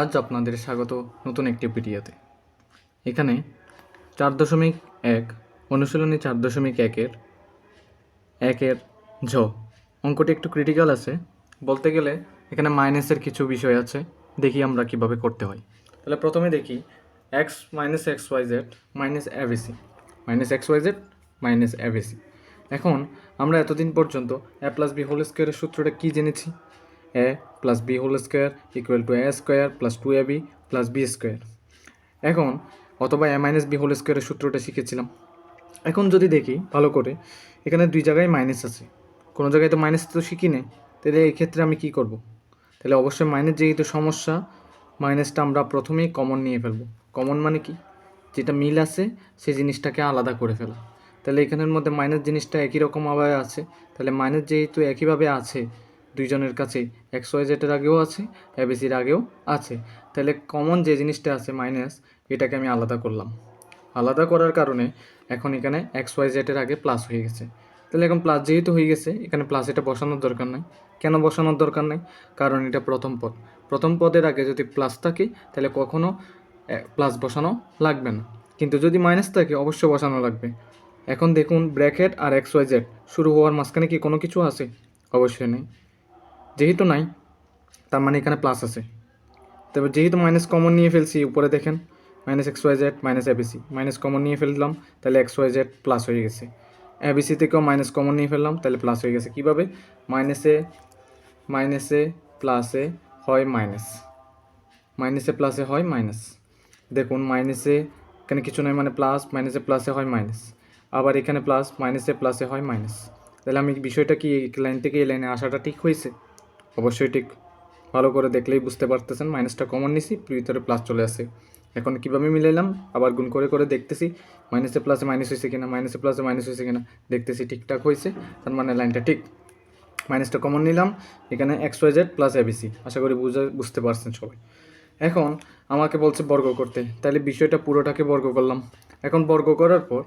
আজ আপনাদের স্বাগত নতুন একটি ভিডিওতে। এখানে চার দশমিক এক, অনুশীলনী চার দশমিক একের একের ঝ। অঙ্কটি একটু ক্রিটিক্যাল আছে। বলতে গেলে এখানে মাইনাসের কিছু বিষয় আছে। দেখি আমরা কীভাবে করতে হয়। তাহলে প্রথমে দেখি X minus X Y Z minus ABC minus X Y Z minus ABC এখন আমরা এতদিন পর্যন্ত এ প্লাস বি হোল স্কোয়ারের সূত্রটা কী জেনেছি? A plus B whole square equal to A square plus two A B plus B square এখন অথবা এ মাইনাস বি হোল স্কোয়ারের সূত্রটা শিখেছিলাম। এখন যদি দেখি ভালো করে, এখানে দুই জায়গায় মাইনাস আছে। কোনো জায়গায় তো মাইনাস তো শিখি নেই। তাহলে এই ক্ষেত্রে আমি কি করব? তাহলে অবশ্যই মাইনাস যেহেতু সমস্যা মাইনাসটা আমরা প্রথমেই কমন নিয়ে ফেলব। কমন মানে কি? যেটা মিল আছে, সেই জিনিসটাকে আলাদা করে ফেলা। তাহলে এখানের মধ্যে মাইনাস জিনিসটা একই রকমভাবে আছে। তাহলে মাইনাস যেহেতু একইভাবে আছে দুইজনের কাছেই এক্স, ওয়াই জেটের আগেও আছে এবিসির আগেও আছে। তাহলে কমন যে জিনিসটা আছে মাইনাস এটাকে আমি আলাদা করলাম। আলাদা করার কারণে এখন এখানে এক্স, ওয়াই জেটের আগে প্লাস হয়ে গেছে। তাহলে এখন প্লাস যেহেতু হয়ে গেছে, এখানে প্লাস এটা বসানোর দরকার নাই। কেন বসানোর দরকার নেই? কারণ এটা প্রথম পদ। প্রথম পদের আগে যদি প্লাস থাকে, তাহলে কখনো প্লাস বসানো লাগবে না। কিন্তু যদি মাইনাস থাকে, অবশ্যই বসানো লাগবে। এখন দেখুন, ব্র্যাকেট আর এক্স, ওয়াই, জেড শুরু হওয়ার মাঝখানে কি কোনো কিছু আছে? অবশ্যই নেই। যেহেতু নাই, তার মানে এখানে প্লাস আছে। তবে যেহেতু মাইনাস কমন নিয়ে ফেলছি, উপরে দেখেন minus X Y Z minus ABC minus common নিয়ে ফেললাম, তাহলে এক্স ওয়াই জেড প্লাস হয়ে গেছে। এবিসি থেকেও মাইনাস কমন নিয়ে ফেললাম, তাহলে প্লাস হয়ে গেছে। কীভাবে? মাইনাসে মাইনাসে প্লাসে হয় মাইনাস মাইনাসে প্লাসে হয় মাইনাস দেখুন মাইনাসে এখানে কিছু নয় মানে প্লাস মাইনাসে প্লাসে হয় মাইনাস আবার এখানে প্লাস মাইনাসে প্লাসে হয় মাইনাস তাহলে আমি বিষয়টা কি লাইন থেকে এই লাইনে আসাটা ঠিক হয়েছে? অবশ্যই ঠিক। ভালো করে দেখলেই বুঝতে পারতেছেন মাইনাসটা কমন নিছি, ভিতরে প্লাস চলে আসে। এখন কীভাবে মিলাইলাম? আবার গুণ করে করে দেখতেছি মাইনাসে প্লাসে মাইনাস হয়েছে কিনা মাইনাসে প্লাসে মাইনাস হয়েছে কিনা, দেখতেছি ঠিকঠাক হয়েছে, তার মানে লাইনটা ঠিক। মাইনাসটা কমন নিলাম, এখানে X Y Z plus ABC আশা করি বুঝে, বুঝতে পারছেন সবাই। এখন আমাকে বলছে বর্গ করতে, তাহলে বিষয়টা পুরোটাকে বর্গ করলাম। এখন বর্গ করার পর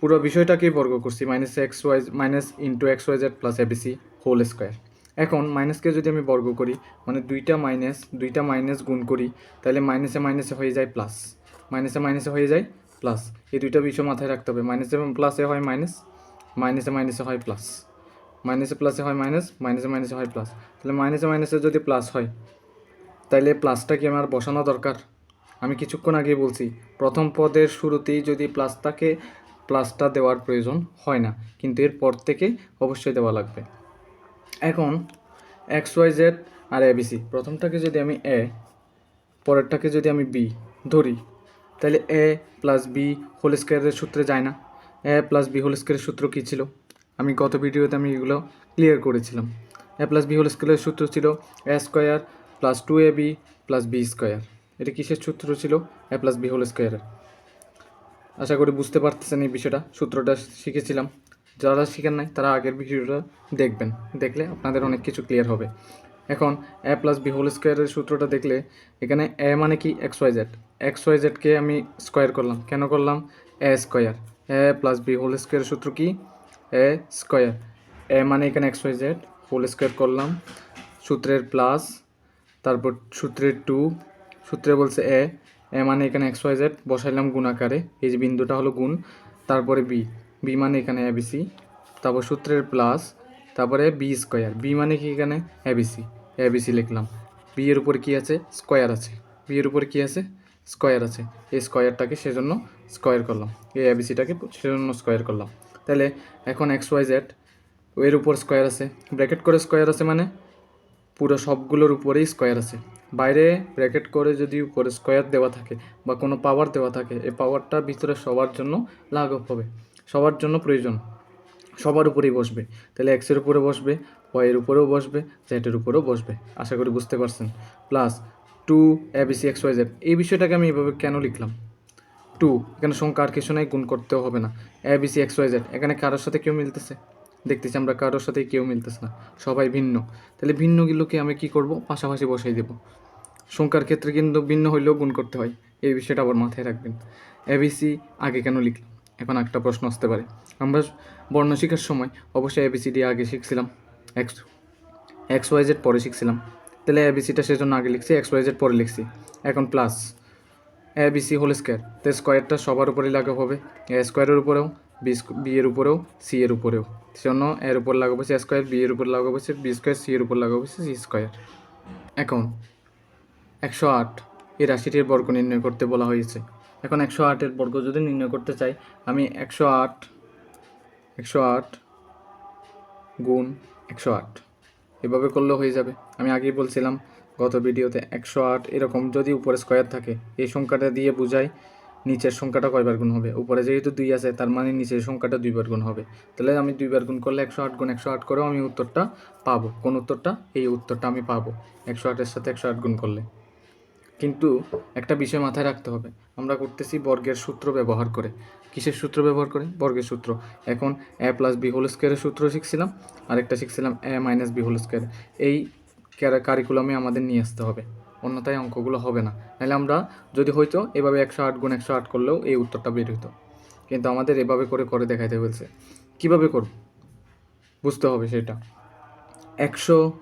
পুরো বিষয়টাকেই বর্গ করছি minus X Y minus into X Y Z plus ABC whole square এখন মাইনাসকে যদি আমি বর্গ করি মানে দুইটা মাইনাস দুইটা মাইনাস গুণ করি তাহলে মাইনাসে মাইনাসে হয়ে যায় প্লাস মাইনাসে মাইনাসে হয়ে যায় প্লাস এই দুইটা বিষয় মাথায় রাখতে হবে মাইনাসে প্লাসে হয় মাইনাস মাইনাসে মাইনাসে হয় প্লাস মাইনাসে প্লাসে হয় মাইনাস মাইনাসে মাইনাসে হয় প্লাস তাহলে মাইনাসে মাইনাসে যদি প্লাস হয় তাহলে প্লাসটা কি আমার বসানো দরকার আমি কিছুক্ষণ আগে বলছি প্রথম পদের শুরুতেই যদি প্লাস থাকে প্লাসটা দেওয়ার প্রয়োজন হয় না কিন্তু এর পর থেকে অবশ্যই দেওয়া লাগবে এখন এক্স ওয়াই জেড আর এ এবিসি প্রথমটাকে যদি আমি এ পরেরটাকে যদি আমি বি ধরি, তাহলে এ প্লাস বি হোল স্কোয়ারের সূত্রে যায় না। এ প্লাস বি হোল স্কোয়ারের সূত্র কী ছিল? আমি গত ভিডিওতে আমি এগুলো ক্লিয়ার করেছিলাম। এ প্লাস বি হোল স্কোয়ারের সূত্র ছিল a square plus two a b plus b square এটা কিসের সূত্র ছিল? এ প্লাস বি হোল স্কোয়ারের আশা করি বুঝতে পারতেছেন এই বিষয়টা। সূত্রটা শিখেছিলাম। যারা শিখেন নাই, তারা আগের ভিডিওটা দেখবেন। দেখলে আপনাদের অনেক কিছু ক্লিয়ার হবে। এখন এ প্লাস বি হোল স্কোয়ারের সূত্রটা দেখলে, এখানে এ মানে কি? X y z x y জেডকে আমি স্কোয়ার করলাম। কেন করলাম? A square a plus b whole স্কোয়ারের সূত্র কি? এ স্কোয়ার এ মানে এখানে x y z whole square করলাম। সূত্রের প্লাস তারপর সূত্রের টু সূত্রে বলছে এ এ মানে এখানে এক্স ওয়াই জেড বসাইলাম গুণ আকারে। এই যে বিন্দুটা হলো গুণ। তারপরে বি বি মানে এখানে এবিসি তারপর সূত্রের প্লাস তারপরে বি স্কোয়ার বি মানে কি এখানে? এবিসি এবিসি লিখলাম। বি এর উপর কি আছে? স্কোয়ার আছে। বি এর উপর কি আছে? স্কোয়ার আছে। এই স্কোয়ারটাকে সেজন্য স্কোয়ার করলাম। এই এবিসিটাকে সেজন্য স্কোয়ার করলাম। তাহলে এখন এক্স ওয়াই জেড এর উপর স্কোয়ার আছে। ব্র্যাকেট করে স্কোয়ার আছে মানে? পুরো সবগুলোর উপরেই স্কোয়ার আছে। বাইরে ব্র্যাকেট করে যদি উপরে স্কোয়ার দেওয়া থাকে বা কোনো পাওয়ার দেওয়া থাকে, এই পাওয়ারটা ভিতরে সবার জন্য লাঘব হবে। সবার জন্য প্রয়োজন। সবার উপরেই বসবে। তাহলে এক্সের উপরে বসবে ওয়াইয়ের উপরেও বসবে জেডের উপরেও বসবে। আশা করি বুঝতে পারছেন। Plus two a b c x y z এই বিষয়টাকে আমি এভাবে কেন লিখলাম? টু এখানে সংখ্যা আর কিছু নাই, গুণ করতেও হবে না। এবিসি এক্স ওয়াই জেড এখানে কারোর সাথে কেউ মিলতেছে? দেখতেছি আমরা কারোর সাথে কেউ মিলতেছে না। সবাই ভিন্ন। তাহলে ভিন্নগুলোকে আমি কি করব? পাশাপাশি বসাই দেব। সংখ্যার ক্ষেত্রে কিন্তু ভিন্ন হইলেও গুণ করতে হয়। এই বিষয়টা আবার মাথায় রাখবেন। এবিসি আগে কেন লিখলাম? এখন একটা প্রশ্ন আসতে পারে। আমরা বর্ণ শেখার সময় অবশ্যই এবিসিডি আগে শিখছিলাম। এক্স এক্স ওয়াই জেড পরে শিখছিলাম। তাহলে এবিসিটা সেজন্য আগে লিখছি এক্স ওয়াই জেড পরে লিখছি। এখন plus a b c whole square তো স্কোয়ারটা সবার উপরেই লাগাবো হবে। এ স্কোয়ারের উপরেও বি বি এর উপরেও সি এর উপরেও। সেজন্য এর উপর লাগাবো সি স্কোয়ার বি এর উপর লাগা হচ্ছে বি স্কোয়ার সি এর উপর লাগা হচ্ছে সি স্কোয়ার এখন, একশো আট, এই রাশিটির বর্গ নির্ণয় করতে বলা হয়েছে। এখন একশো আটের বর্গ যদি নির্ণয় করতে চাই, আমি একশো আট একশো আট গুণ একশো আট। এভাবে করলেও হয়ে যাবে। আমি আগেই বলছিলাম গত ভিডিওতে একশো আট এরকম যদি উপরে স্কোয়ার থাকে, এই সংখ্যাটা দিয়ে বোঝাই নিচের সংখ্যাটা কয়বার গুণ হবে। উপরে যেহেতু দুই আছে, তার মানে নিচের সংখ্যাটা দুইবার গুণ হবে। তাহলে আমি দুইবার গুণ করলে একশো আট গুণ একশো আট করেও আমি উত্তরটা পাবো। কোন উত্তরটা? এই উত্তরটা আমি পাবো। একশো আটের সাথে একশো আট গুণ করলে। কিন্তু একটা বিষয় মাথায় রাখতে হবে। আমরা করতেছি বর্গের সূত্র ব্যবহার করে। কিসের সূত্র ব্যবহার করে? বর্গের সূত্র। এখন এ প্লাস বি হোল স্কোয়ারের সূত্র শিখছিলাম, আরেকটা শিখছিলাম a minus b whole square এই কারিকুলামে আমাদের নিয়ে আসতে হবে। অন্যথায় অঙ্কগুলো হবে না। নাহলে আমরা যদি হয়তো এভাবে একশো আট গুণ একশো আট করলেও এই উত্তরটা বের হইতো। কিন্তু আমাদের এভাবে করে করে দেখাইতে বলছে। কীভাবে করব? বুঝতে হবে সেটা। একশো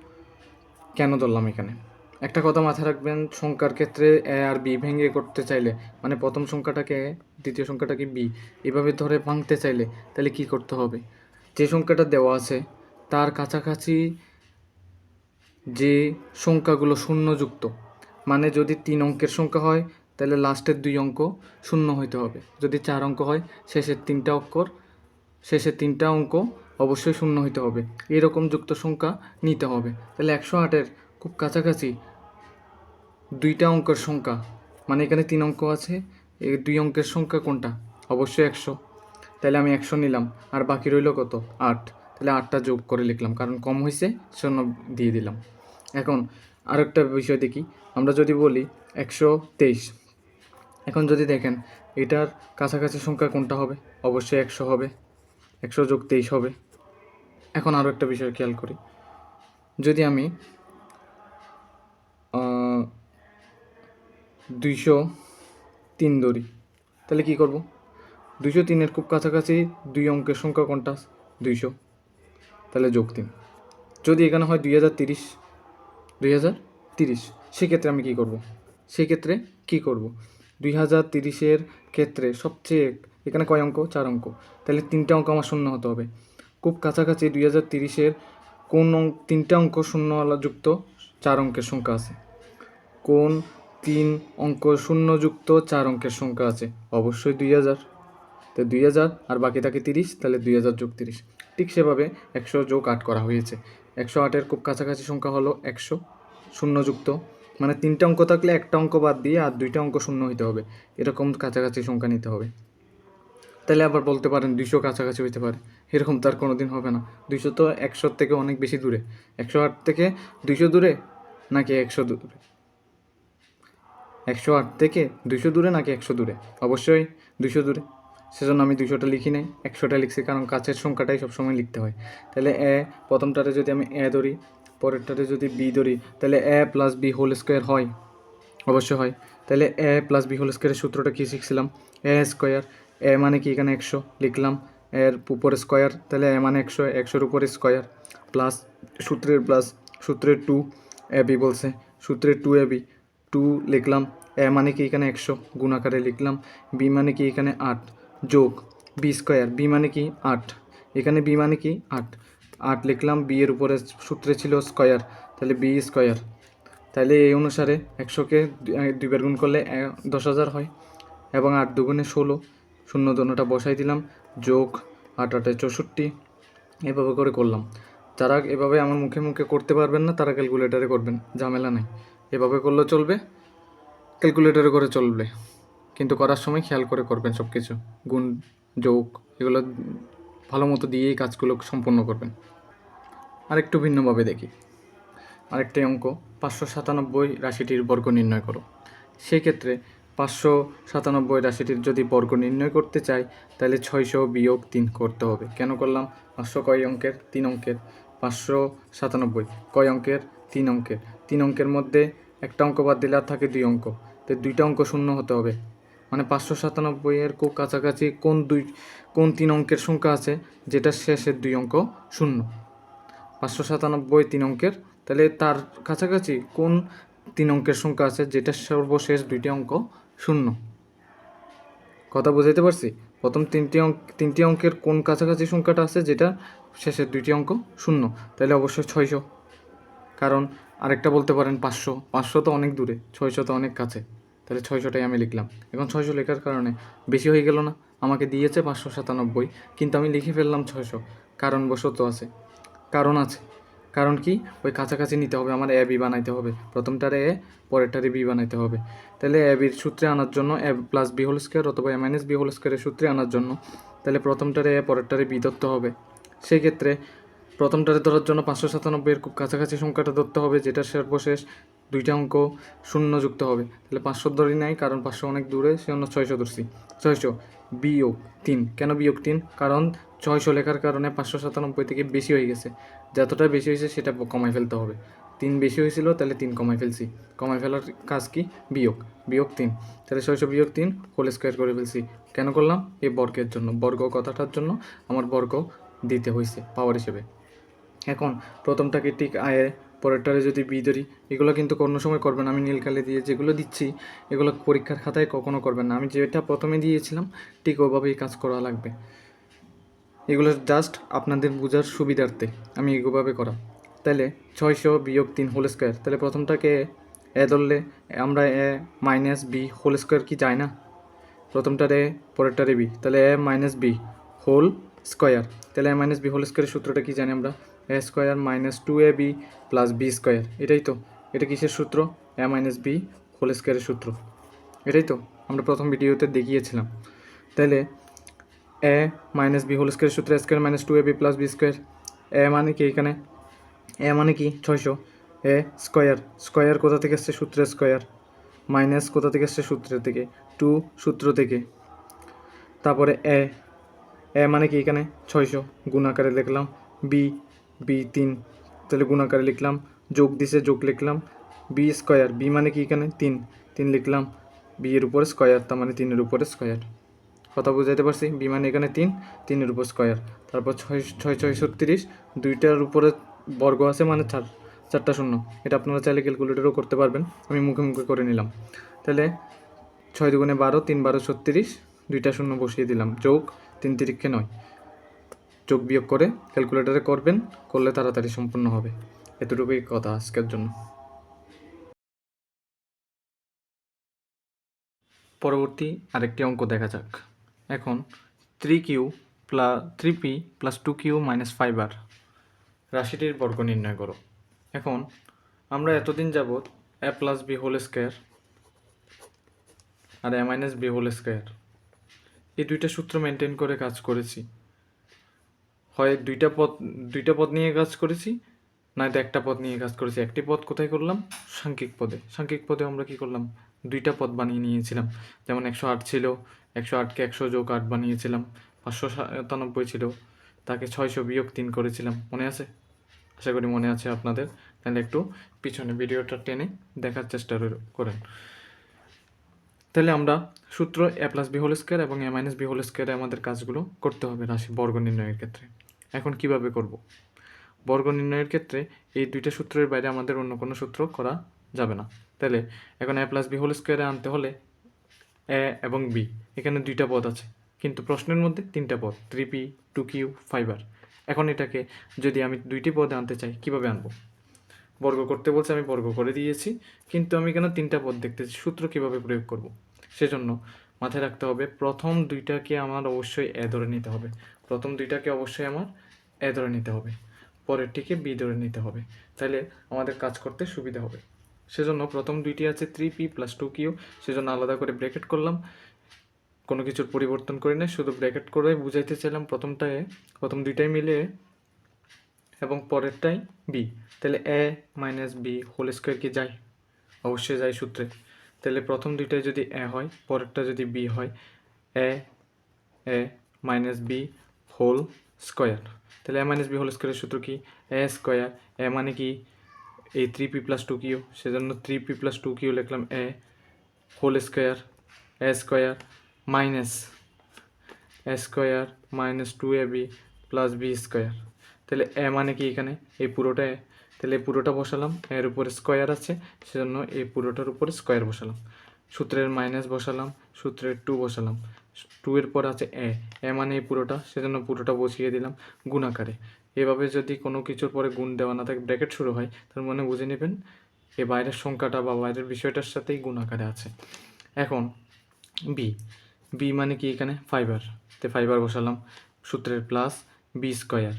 কেন ধরলাম এখানে? একটা কথা মাথায় রাখবেন সংখ্যার ক্ষেত্রে এ আর বি ভেঙে করতে চাইলে মানে প্রথম সংখ্যাটাকে এ, দ্বিতীয় সংখ্যাটাকে বি এভাবে ধরে ভাঙতে চাইলে তাহলে কি করতে হবে? যে সংখ্যাটা দেওয়া আছে তার কাছাকাছি যে সংখ্যাগুলো শূন্যযুক্ত মানে যদি তিন অঙ্কের সংখ্যা হয় তাহলে লাস্টের দুই অঙ্ক শূন্য হইতে হবে। যদি চার অঙ্ক হয় শেষের তিনটা অক্ষর শেষের তিনটা অঙ্ক অবশ্যই শূন্য হইতে হবে। এরকম যুক্ত সংখ্যা নিতে হবে। তাহলে একশো আটের খুব কাছাকাছি দুইটা অঙ্কের সংখ্যা। মানে এখানে তিন অঙ্ক আছে, এই দুই অঙ্কের সংখ্যা কোনটা? অবশ্যই একশো। তাহলে আমি একশো নিলাম, আর বাকি রইল কত? আট। তাহলে আটটা যোগ করে লিখলাম, কারণ কম হয়েছে শূন্য দিয়ে দিলাম। এখন আরেকটা বিষয় দেখি, আমরা যদি বলি একশো তেইশ, এখন যদি দেখেন, এটার কাছাকাছি সংখ্যা কোনটা হবে? অবশ্যই একশো হবে, একশো যোগ তেইশ হবে। এখন আরও একটা বিষয় খেয়াল করি। যদি আমি দুইশো তিন ধরি তাহলে কি করব? দুইশো তিনের খুব কাছাকাছি দুই অঙ্কের সংখ্যা কোনটা? দুইশো। তাহলে যোগ তিন। যদি এখানে হয় দুই হাজার তিরিশ, দুই হাজার তিরিশ, সেক্ষেত্রে আমি কী করব? সেক্ষেত্রে কী করব? দুই হাজার তিরিশের ক্ষেত্রে সবচেয়ে এখানে কয় অঙ্ক? চার অঙ্ক। তাহলে তিনটা অঙ্ক আমার শূন্য হতে হবে। খুব কাছাকাছি দুই হাজার তিরিশের কোন অঙ্ক তিনটা অঙ্ক শূন্যওয়ালা যুক্ত চার অঙ্কের সংখ্যা আছে। কোন তিন অঙ্ক শূন্যযুক্ত, চার অঙ্কের সংখ্যা আছে। অবশ্যই দুই হাজার। তো দুই হাজার আর বাকি থাকে তিরিশ, তাহলে দুই হাজার যোগ তিরিশ। ঠিক সেভাবে একশো যোগ আট করা হয়েছে। একশো আটের খুব কাছাকাছি সংখ্যা হলো একশো শূন্যযুক্ত। মানে তিনটা অঙ্ক থাকলে একটা অঙ্ক বাদ দিয়ে আর দুইটা অঙ্ক শূন্য হইতে হবে। এরকম কাছাকাছি সংখ্যা নিতে হবে। তাহলে আবার বলতে পারেন দুইশো কাছাকাছি হইতে পারে। এরকম তার কোনো দিন হবে না। দুইশো তো একশোর থেকে অনেক বেশি দূরে। একশো আট থেকে দুইশো দূরে নাকি একশো দূরে? একশো আট থেকে দুইশো দূরে নাকি একশো দূরে? অবশ্যই দুইশো দূরে। সেজন্য আমি দুইশোটা লিখি নাই, একশোটা লিখছি কারণ কাছের সংখ্যাটাই সবসময় লিখতে হয়। তাহলে এ প্রথমটাতে যদি আমি এ ধরি, পরেরটাতে যদি বি ধরি, তাহলে a plus b whole square হয়। অবশ্যই হয়। তাহলে এ প্লাস বি হোল স্কোয়ারের সূত্রটা কী শিখছিলাম? এ স্কোয়ার এ মানে কি এখানে একশো? লিখলাম। এর উপরে স্কোয়ার তাহলে এ মানে একশো, একশোর উপরে স্কোয়ার প্লাস সূত্রের প্লাস সূত্রের টু এ বি বলছে। সূত্রের টু এ বি টু লিখলাম। এ মানে কি এখানে একশো? গুণাকারে লিখলাম। বি মানে কি এখানে আট? যোগ। B square. বি মানে কি আট? এখানে বি মানে কি আট? আট লিখলাম। বি এর উপরে সূত্রে ছিল স্কোয়ার। তাহলে বি স্কোয়ার। তাহলে এই অনুসারে একশোকে দুইবার গুণ করলে দশ হাজার হয়। এবং আট দুগুণে ষোলো। শূন্য দোনোটা বসাই দিলাম। যোগ আট আটে চৌষট্টি। এভাবে করে করলাম। যারা এভাবে আমার মুখে মুখে করতে পারবেন না, তারা ক্যালকুলেটারে করবেন। ঝামেলা নেই। এভাবে করলেও চলবে। ক্যালকুলেটারে করে চলবে। কিন্তু করার সময় খেয়াল করে করবেন সব কিছু গুণ, যোগ, এগুলো ভালো মতো দিয়েই কাজগুলো সম্পন্ন করবেন। আরেকটু ভিন্নভাবে দেখি। আরেকটি অঙ্ক, পাঁচশো সাতানব্বই রাশিটির বর্গ নির্ণয় করো। সেই ক্ষেত্রে পাঁচশো সাতানব্বই রাশিটির যদি বর্গ নির্ণয় করতে চাই, তাহলে ছয়শো বিয়োগ তিন করতে হবে। কেন করলাম? পাঁচশো কয় অঙ্কের? তিন অঙ্কের। পাঁচশো সাতানব্বই কয় অঙ্কের? তিন অঙ্কের। তিন অঙ্কের মধ্যে একটা অঙ্ক বাদ দিলে আর থাকে দুই অঙ্ক। তো দুইটা অঙ্ক শূন্য হতে হবে। মানে পাঁচশো সাতানব্বইয়ের খুব কাছাকাছি কোন দুই কোন তিন অঙ্কের সংখ্যা আছে, যেটা শেষের দুই অঙ্ক শূন্য। পাঁচশো সাতানব্বই তিন অঙ্কের, তাহলে তার কাছাকাছি কোন তিন অঙ্কের সংখ্যা আছে, যেটা সর্বশেষ দুইটি অঙ্ক শূন্য। কথা বুঝাইতে পারছি? প্রথম তিনটি অঙ্ক তিনটি অঙ্কের কোন কাছাকাছি সংখ্যাটা আছে, যেটা শেষের দুইটি অঙ্ক শূন্য, তাহলে অবশ্যই ছয়শো। কারণ আরেকটা বলতে পারেন পাঁচশো। পাঁচশো তো অনেক দূরে, ছয়শো তো অনেক কাছে। তাহলে ছয়শোটাই আমি লিখলাম। এখন ছয়শো লেখার কারণে বেশি হয়ে গেল না। আমাকে দিয়েছে পাঁচশো সাতানব্বই, কিন্তু আমি লিখে ফেললাম ছয়শো। কারণবশত আছে। কারণ আছে। কারণ কি? ওই কাছাকাছি নিতে হবে, আমার এ বি বানাইতে হবে। প্রথমটারে এ পরেরটারে বি বানাইতে হবে। তাহলে এ বির সূত্রে আনার জন্য a plus b whole square অথবা এ মাইনাস বি হোল স্কোয়ারের সূত্রে আনার জন্য, তাহলে প্রথমটারে এ পরেরটারে বি ধরতে হবে। সেই ক্ষেত্রে প্রথমটারে ধরার জন্য পাঁচশো সাতানব্বইয়ের খুব কাছাকাছি সংখ্যাটা ধরতে হবে যেটা সর্বশেষ দুইটা অঙ্ক শূন্য যুক্ত হবে। তাহলে পাঁচশো ধরি নাই, কারণ পাঁচশো অনেক দূরে সেজন্য ছয়শো ধরছি। ছয়শো, বিয়োগ তিন। কেন বিয়োগ তিন? কারণ ছয়শো লেখার কারণে পাঁচশো সাতানব্বই থেকে বেশি হয়ে গেছে। যতটা বেশি হয়েছে সেটা কমাই ফেলতে হবে। তিন বেশি হয়েছিল, তাহলে তিন কমাই ফেলছি। কমাই ফেলার কাজ কি? বিয়োগ। বিয়োগ তিন। তাহলে ছয়শো বিয়োগ তিন, হোল স্কোয়ার করে ফেলছি। কেন করলাম? এই বর্গের জন্য। বর্গ কথাটার জন্য আমার বর্গ দিতে হয়েছে, পাওয়ার হিসেবে। এখন প্রথমটাকে ঠিক আয়ে পরেরটারে যদি বি ধরি, এগুলো কিন্তু কোনো সময় করবেন আমি নীলকালে দিয়ে যেগুলো দিচ্ছি, এগুলো পরীক্ষার খাতায় কখনো করবেন না। আমি যেটা প্রথমে দিয়েছিলাম, ঠিক ওভাবেই কাজ করা লাগবে। এগুলো জাস্ট আপনাদের বোঝার সুবিধার্থে আমি এগুলোভাবে করা। তাহলে ছয়শো বিয়োগ তিন হোল স্কোয়ার তাহলে প্রথমটাকে এ ধরলে, আমরা a minus b whole square কি যায় না? প্রথমটার, পরেরটারে বি তাহলে a minus b whole square তাহলে এ মাইনাস বি হোল স্কোয়ারের সূত্রটা কি জানি আমরা? A square minus two a b plus b square এটাই তো। এটা কিসের সূত্র? এ মাইনাস বি হোল স্কোয়ারের সূত্র। এটাই তো, আমরা প্রথম ভিডিওতে দেখিয়েছিলাম। তাহলে a minus b whole square সূত্র square minus two a b plus b square a মানে কি এখানে? এ মানে কি? ছয়শো। এ স্কোয়ার স্কোয়ার কোথা থেকে এসছে? সূত্রের স্কোয়ার মাইনাস কোথা থেকে এসছে? সূত্রের থেকে। টু সূত্র থেকে। তারপরে এ এ মানে কি এখানে? ছয়শো। গুণাকারে লিখলাম বি বি তিন, তাহলে গুণাকারে লিখলাম, যোগ দিছে, যোগ লিখলাম, বি স্কোয়ার বি মানে কি এখানে? তিন তিন লিখলাম, বি এর উপরে স্কোয়ার তার মানে তিনের উপরে স্কোয়ার কথা বুঝাইতে পারছি? বি মানে এখানে তিন, তিনের উপর স্কোয়ার তারপর ছয় ছয় ছয় ছত্রিশ দুইটার উপরে বর্গ আছে মানে চার, চারটা শূন্য। এটা আপনারা চাইলে ক্যালকুলেটরও করতে পারবেন। আমি মুখে মুখে করে নিলাম। তাহলে ছয় দুগুণে বারো, তিন বারো ছত্রিশ, দুইটা শূন্য বসিয়ে দিলাম। যোগ তিন তিরিক্ষে নয়। যোগ বিয়োগ করে ক্যালকুলেটারে করবেন, করলে তাড়াতাড়ি সম্পূর্ণ হবে। এতটুকুই কথা আজকের জন্য। পরবর্তী আরেকটি অঙ্ক দেখা যাক। এখন three q plus three p plus two q minus five r রাশিটির বর্গ নির্ণয় করো। এখন আমরা এতদিন যাবৎ a plus b whole square R a minus b whole square এই দুইটা সূত্র মেনটেন করে কাজ করেছি। হয় দুইটা পদ দুইটা পদ নিয়ে কাজ করেছি, নয়তো একটা পদ নিয়ে কাজ করেছি। একটি পদ কোথায় করলাম? সাংখ্যিক পদে। সাংখ্যিক পদে আমরা কি করলাম? দুইটা পদ বানিয়ে নিয়েছিলাম। যেমন একশো আট ছিল, একশো আটকে একশো যোগ আট বানিয়েছিলাম, পাঁচশো সাতানব্বই ছিল, তাকে ছয়শো বিয়োগ তিন করেছিলাম। মনে আছে? আশা করি মনে আছে আপনাদের। তাহলে একটু পিছনে ভিডিওটা টেনে দেখার চেষ্টা করেন। তাহলে আমরা সূত্র a plus b whole square এবং এ মাইনাস বি হোল স্কোয়ারে আমাদের কাজগুলো করতে হবে রাশি বর্গ নির্ণয়ের ক্ষেত্রে। এখন কীভাবে করব? বর্গ নির্ণয়ের ক্ষেত্রে এই দুইটা সূত্রের বাইরে আমাদের অন্য কোনো সূত্র করা যাবে না। তাহলে এখন এ প্লাস বি হোল স্কোয়ারে আনতে হলে এ এবং বি এখানে দুইটা পদ আছে। কিন্তু প্রশ্নের মধ্যে তিনটা পদ three p two q five r এখন এটাকে যদি আমি দুইটি পদে আনতে চাই, কীভাবে আনব? বর্গ করতে বলছে, আমি বর্গ করে দিয়েছি, কিন্তু আমি কেন তিনটা পদ দেখতেছি সূত্র কীভাবে প্রয়োগ করব? সেজন্য মাথায় রাখতে হবে, প্রথম দুইটাকে আমার অবশ্যই এ ধরে নিতে হবে। প্রথম দুইটাকে অবশ্যই আমার এ ধরে নিতে হবে পরেরটিকে বি ধরে নিতে হবে। তাহলে আমাদের কাজ করতে সুবিধা হবে। সেজন্য প্রথম দুইটি আছে three p plus two q সেজন্য আলাদা করে ব্র্যাকেট করলাম। কোনো কিছুর পরিবর্তন করি না শুধু ব্র্যাকেট করে বুঝাইতে চাইলাম প্রথমটায়, প্রথম দুইটাই মিলে এবং পরেরটাই বি তাহলে a minus b whole square কি যায়? অবশ্যই যায় সূত্রে। তাহলে প্রথম দুইটায় যদি এ হয়, পরেরটা যদি বি হয় a a minus b whole square তাহলে এ মাইনাস বি হোল স্কোয়ারের সূত্র কি? এ স্কোয়ার এ মানে কি? এই three p plus two q সেজন্য three p plus two q লিখলাম a whole square a square minus a square minus two a b plus b square তাহলে এ মানে কি এখানে? এই পুরোটা এ তাহলে এই পুরোটা বসালাম এর উপরে স্কোয়ার আছে, সেজন্য এই পুরোটার উপরে স্কোয়ার বসালাম। সূত্রের মাইনাস বসালাম, সূত্রের টু বসালাম। টু এর পর আছে এ। এ মানে এই পুরোটা, সেজন্য পুরোটা বসিয়ে দিলাম গুণাকারে এভাবে যদি কোনো কিছুর পরে গুণ দেওয়া না থাকে ব্র্যাকেট শুরু হয়, তার মানে বুঝে নেবেন এই বাইরের সংখ্যাটা বা বাইরের বিষয়টার সাথেই গুণ আকারে আছে। এখন বি বি মানে কি এখানে? ফাইবার তে ফাইবার বসালাম, সূত্রের plus b square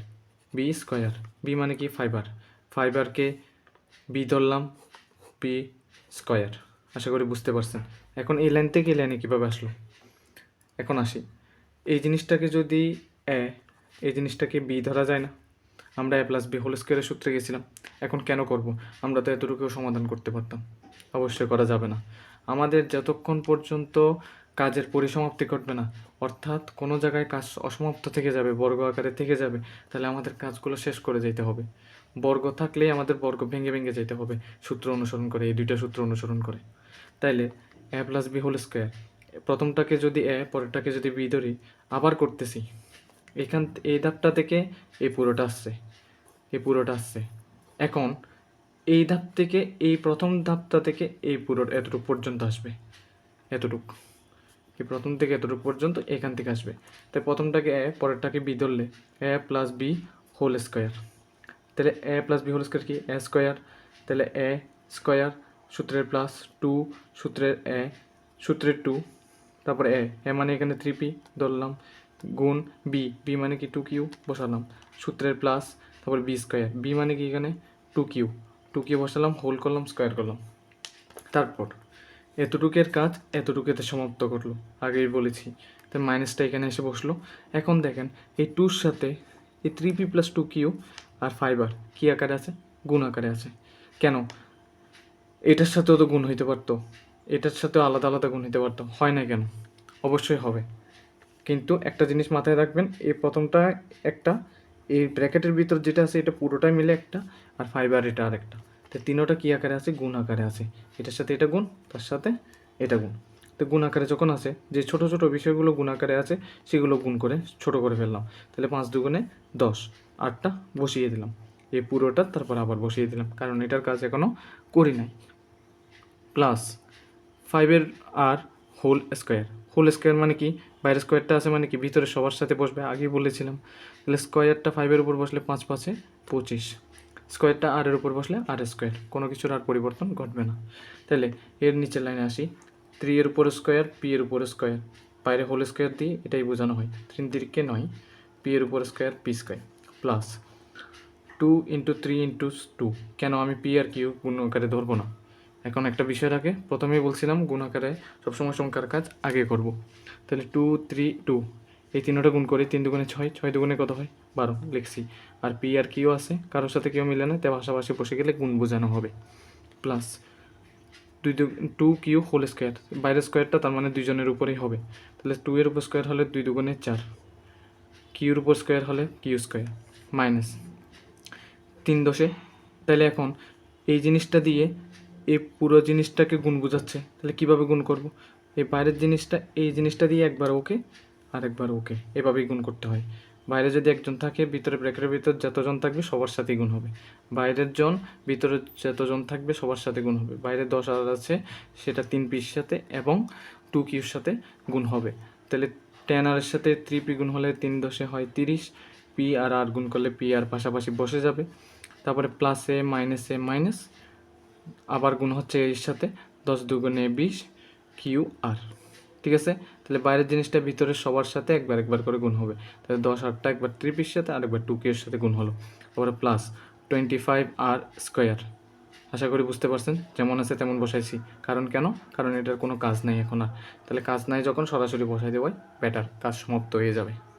b square b মানে কি? ফাইবার ফাইবারকে বি ধরলাম বি স্কোয়ার আশা করি বুঝতে পারছেন। এখন এই লাইন থেকে এই লাইনে কীভাবে আসলো? এখন আসি। এই জিনিসটাকে যদি এ, এই জিনিসটাকে বি ধরা যায় না। আমরা এ প্লাস বি হোল স্কোয়ারের সূত্রে গেছিলাম। এখন কেন করব? আমরা তো এতটুকুও সমাধান করতে পারতাম। অবশ্যই করা যাবে না। আমাদের যতক্ষণ পর্যন্ত কাজের পরিসমাপ্তি ঘটবে না, অর্থাৎ কোনো জায়গায় কাজ অসমাপ্ত থেকে যাবে, বর্গ আকারে থেকে যাবে, তাহলে আমাদের কাজগুলো শেষ করে যেতে হবে। বর্গ থাকলেই আমাদের বর্গ ভেঙে ভেঙে যেতে হবে। সূত্র অনুসরণ করে, এই দুইটা সূত্র অনুসরণ করে। তাইলে a plus b whole square প্রথমটাকে যদি এ, পরেরটাকে যদি বি ধরি, আবার করতেছি। এখান এই ধাপটা থেকে এই পুরোটা আসছে, এই পুরোটা আসছে। এখন এই ধাপ থেকে, এই প্রথম ধাপটা থেকে এই পুরো এতটুকু পর্যন্ত আসবে, এতটুকু। এই প্রথম থেকে এতটুকু পর্যন্ত এখান থেকে আসবে। তাই প্রথমটাকে এ, পরেরটাকে বি ধরলে, a plus b whole square. তাহলে a plus b whole square কি? A square. তাহলে এ স্কোয়ার সূত্রের প্লাস টু, সূত্রের এ, সূত্রের টু। তারপরে এ এ মানে এখানে থ্রি পি ধরলাম। গুণ বি বি মানে কি টু কিউ বসালাম। সূত্রের প্লাস তারপর বি স্কোয়ার বি মানে কি এখানে? টু কিউ টু কিউ বসালাম হোল করলাম স্কোয়ার করলাম। তারপর, এতটুকের কাজ এতটুকুতে সমাপ্ত করল। আগেই বলেছি। তো মাইনাসটা এখানে এসে বসল। এখন দেখেন, এই টুর সাথে এই three p plus two q আর ফাইবার কী আকারে আছে? গুণ আকারে আছে। কেন? এটার সাথেও তো গুণ হইতে পারতো। এটার সাথেও আলাদা আলাদা গুণ হইতে পারতাম। হয় না কেন? অবশ্যই হবে। কিন্তু একটা জিনিস মাথায় রাখবেন, এই প্রথমটা একটা, এই ব্র্যাকেটের ভিতর যেটা আছে এটা পুরোটাই মিলে একটা, আর ফাইবার এটা আর একটা তো তিনোটা কী আকারে আছে? গুণ আকারে আছে। এটার সাথে এটা গুণ, তার সাথে এটা গুণ। তো গুণ আকারে যখন আছে, যে ছোট ছোট বিষয়গুলো গুণ আকারে আছে, সেগুলো গুণ করে ছোট করে ফেললাম। তাহলে পাঁচ দুগুণে দশ, আটটা বসিয়ে দিলাম। এই পুরোটা তারপর আবার বসিয়ে দিলাম। কারণ এটার কাজ এখনও করি নাই। প্লাস ফাইভের আর হোল স্কোয়ার হোল স্কোয়ার মানে কি? বাইরের স্কোয়ারটা আছে মানে কি? ভিতরে সবার সাথে বসবে, আগেই বলেছিলাম। তাহলে স্কোয়ারটা ফাইভের উপর বসলে পাঁচ, পাঁচে পঁচিশ। স্কোয়ারটা আর এর উপর বসলে আর স্কোয়ার কোনো কিছুর আর পরিবর্তন ঘটবে না। তাহলে এর নিচের লাইনে আসি। থ্রি এর উপর স্কোয়ার পি এর উপর স্কোয়ার বাইরে হোল স্কোয়ার দিয়ে এটাই বোঝানো হয়। থ্রি দিকে নয় পি এর উপর square p square plus two into three into two কেন আমি পি আর কিউ গুণ আকারে ধরবো না? এখন একটা বিষয় আগে প্রথমেই বলছিলাম গুণ আকারে সবসময় সংখ্যার কাজ আগে করব। তাহলে টু থ্রি টু এই তিনটা গুণ করি, তিন দুগুণে ছয় ছয় দুগুণে কত হয়? বারো, লিখছি। আর পি আর কিও আছে, কারোর সাথে কেউ মিলে না, তাই পাশাপাশি বসে গেলে গুণ বোঝানো হবে। প্লাস দুই দু টু কিউ হোল স্কোয়ার বাইরের স্কোয়ারটা তার মানে দুইজনের উপরেই হবে। তাহলে টু এর উপর স্কোয়ার হলে দুই দুগুণে চার। কিউর উপর স্কোয়ার হলে কিউ স্কোয়ার মাইনাস তিন দশে, তাহলে এখন এই জিনিসটা দিয়ে এই পুরো জিনিসটাকে গুণ বোঝাচ্ছে। তাহলে কীভাবে গুণ করব? এই বাইরের জিনিসটা, এই জিনিসটা দিয়ে একবার ওকে, আর একবার ওকে। এভাবেই গুণ করতে হয়। বাইরে যদি একজন থাকে, ভিতরে ব্র্যাকেটের ভিতর যতজন থাকবে, সবার সাথেই গুণ হবে। বাইরের জন, ভিতরে যতজন থাকবে, সবার সাথে গুণ হবে। বাইরে দশ আর আছে, সেটা তিন পির সাথে এবং টু কিউর সাথে গুণ হবে। তাহলে টেন আরের সাথে থ্রি পি গুণ হলে তিন দশে হয় তিরিশ। পি আর আর গুণ করলে পি আর পাশাপাশি বসে যাবে। তারপরে প্লাসে মাইনাসে মাইনাস আবার গুণ হচ্ছে এর সাথে দশ দুগুণে বিশ কিউ আর। ঠিক আছে? তাহলে বাইরের জিনিসটা ভিতরে সবার সাথে একবার একবার করে গুণ হবে। তাহলে দশ আটটা একবার ত্রিপির সাথে আর একবার টু কিউর সাথে গুণ হলো। তারপরে plus twenty five r square আশা করি বুঝতে পারছেন? যেমন আছে তেমন বসাইছি। কারণ কেন? কারণ এটার কোনো কাজ নাই এখন আর। তাহলে কাজ নাই যখন সরাসরি বসাই দেওয়াই বেটার কাজ সমাপ্ত হয়ে যাবে।